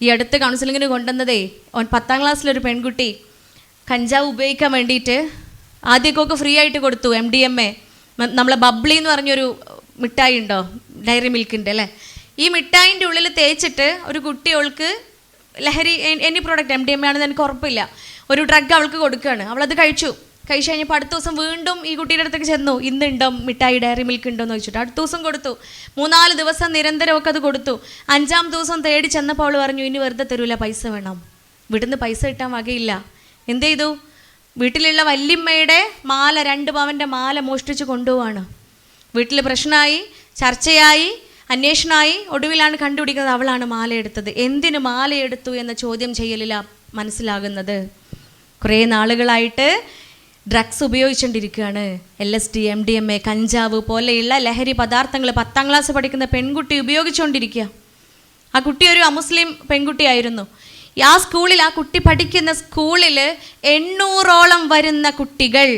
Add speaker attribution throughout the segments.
Speaker 1: ഈ അടുത്ത കൗൺസിലിങ്ങിന് കൊണ്ടുവന്നതേ അവൻ പത്താം ക്ലാസ്സിലൊരു പെൺകുട്ടി. കഞ്ചാവ് ഉപയോഗിക്കാൻ വേണ്ടിയിട്ട് ആദ്യമൊക്കെ ഫ്രീ ആയിട്ട് കൊടുത്തു എം ഡി എം എ നമ്മളെ ബബ്ലി എന്ന് പറഞ്ഞൊരു മിഠായി ഉണ്ടോ? ഡയറി മിൽക്കിന്റെ അല്ലേ? ഈ മിഠായിന്റെ ഉള്ളിൽ തേച്ചിട്ട് ഒരു കുട്ടി അവൾക്ക് ലഹരി any product M D M A ആണെന്ന് എനിക്ക് ഉറപ്പില്ല. ഒരു ഡ്രഗ് അവൾക്ക് കൊടുക്കുകയാണ് അവളത് കഴിച്ചു. കഴിച്ചു കഴിഞ്ഞപ്പോൾ അടുത്ത ദിവസം വീണ്ടും ഈ കുട്ടിയുടെ അടുത്തേക്ക് ചെന്നു. ഇന്നുണ്ടോ മിഠായി ഡയറി മിൽക്ക് ഉണ്ടോ എന്ന് ചോദിച്ചിട്ട് അടുത്ത ദിവസം കൊടുത്തു. മൂന്നാൽ ദിവസം നിരന്തരമൊക്കെ അത് കൊടുത്തു. അഞ്ചാം ദിവസം തേടി ചെന്നപ്പോൾ അവൾ പറഞ്ഞു ഇനി വെറുതെ തരൂല പൈസ വേണം. വീട്ടിൽ പൈസ കിട്ടാൻ വകയില്ല. എന്ത് ചെയ്തു? വീട്ടിലുള്ള വല്യമ്മയുടെ മാല രണ്ട് പവന്റെ മാല മോഷ്ടിച്ച് കൊണ്ടുപോവാണ്. വീട്ടിൽ പ്രശ്നമായി ചർച്ചയായി അന്വേഷണമായി ഒടുവിലാണ് കണ്ടുപിടിക്കുന്നത് അവളാണ് മാല എടുത്തത്. എന്തിന് മാല എടുത്തു എന്ന ചോദ്യം ചെയ്യലില്ല മനസ്സിലാകുന്നത്? കുറേ നാളുകളായിട്ട് drugs ഉപയോഗിച്ചുകൊണ്ടിരിക്കുകയാണ് L S D M D M A കഞ്ചാവ് പോലെയുള്ള ലഹരി പദാർത്ഥങ്ങൾ പത്താം ക്ലാസ് പഠിക്കുന്ന പെൺകുട്ടി ഉപയോഗിച്ചുകൊണ്ടിരിക്കുക ആ കുട്ടി ഒരു അമുസ്ലിം പെൺകുട്ടിയായിരുന്നു. ആ സ്കൂളിൽ ആ കുട്ടി പഠിക്കുന്ന സ്കൂളിൽ എണ്ണൂറോളം വരുന്ന കുട്ടികൾ.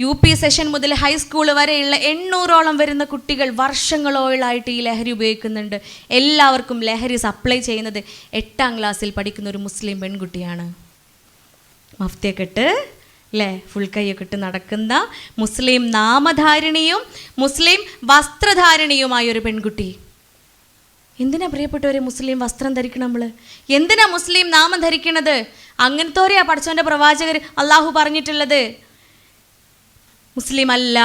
Speaker 1: യു പി സെഷൻ മുതൽ ഹൈസ്കൂൾ വരെയുള്ള എണ്ണൂറോളം വരുന്ന കുട്ടികൾ വർഷങ്ങളോളായിട്ട് ഈ ലഹരി ഉപയോഗിക്കുന്നുണ്ട്. എല്ലാവർക്കും ലഹരി സപ്ലൈ ചെയ്യുന്നത് എട്ടാം ക്ലാസ്സിൽ പഠിക്കുന്ന ഒരു മുസ്ലിം പെൺകുട്ടിയാണ്. മഫ്തിയെ ഇട്ട് അല്ലേ ഫുൾ കൈയൊക്കെ ഇട്ട് നടക്കുന്ന മുസ്ലിം നാമധാരിണിയും മുസ്ലിം വസ്ത്രധാരിണിയുമായ ഒരു പെൺകുട്ടി. എന്തിനാ പ്രിയപ്പെട്ടവരെ മുസ്ലിം വസ്ത്രം ധരിക്കണം നമ്മൾ എന്തിനാ മുസ്ലിം നാമം ധരിക്കണത്? അങ്ങനത്തോരെയാ പഠിച്ചവന്റെ പ്രവാചകർ അള്ളാഹു പറഞ്ഞിട്ടുള്ളത്. മുസ്ലിം അല്ല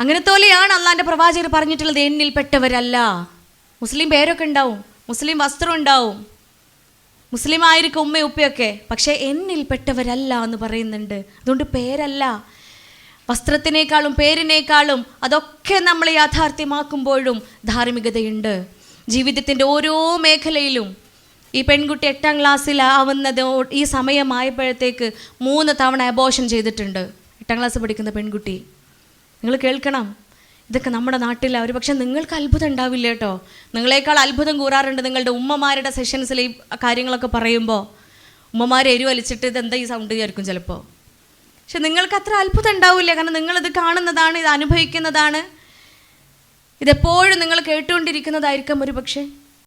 Speaker 1: അങ്ങനത്തോലെയാണ് അള്ളാഹിന്റെ പ്രവാചകർ പറഞ്ഞിട്ടുള്ളത്. എന്നിൽപ്പെട്ടവരല്ല. മുസ്ലിം പേരൊക്കെ ഉണ്ടാവും. മുസ്ലിം വസ്ത്രം ഉണ്ടാവും. മുസ്ലിം ആയിരിക്കും ഉമ്മ ഉപ്പയൊക്കെ. പക്ഷേ എന്നിൽപ്പെട്ടവരല്ല എന്ന് പറയുന്നുണ്ട്. അതുകൊണ്ട് പേരല്ല. വസ്ത്രത്തിനേക്കാളും പേരിനേക്കാളും അതൊക്കെ നമ്മൾ യാഥാർത്ഥ്യമാക്കുമ്പോഴും ധാർമ്മികതയുണ്ട്. ജീവിതത്തിന്റെ ഓരോ മേഖലയിലും ഈ പെൺകുട്ടി എട്ടാം ക്ലാസ്സിലാവുന്നത് ഈ സമയമായപ്പോഴത്തേക്ക് മൂന്ന് തവണ അബോഷൻ ചെയ്തിട്ടുണ്ട്. എട്ടാം ക്ലാസ് പഠിക്കുന്ന പെൺകുട്ടി. നിങ്ങൾ കേൾക്കണം. ഇതൊക്കെ നമ്മുടെ നാട്ടിലെ ഒരു പക്ഷെ നിങ്ങൾക്ക് അത്ഭുതം ഉണ്ടാവില്ല കേട്ടോ. നിങ്ങളെക്കാൾ അത്ഭുതം കൂറാറുണ്ട് നിങ്ങളുടെ ഉമ്മമാരുടെ സെഷൻസിൽ ഈ കാര്യങ്ങളൊക്കെ പറയുമ്പോൾ ഉമ്മമാർ എരിവലിച്ചിട്ട് ഇതെന്താ ഈ സൗണ്ട് വിചാരിക്കും ചിലപ്പോൾ പക്ഷെ നിങ്ങൾക്ക് അത്ര അത്ഭുതം ഉണ്ടാവില്ല. കാരണം നിങ്ങളിത് കാണുന്നതാണ് ഇത് അനുഭവിക്കുന്നതാണ്. ഇതെപ്പോഴും നിങ്ങൾ കേട്ടുകൊണ്ടിരിക്കുന്നതായിരിക്കാം ഒരു പക്ഷേ.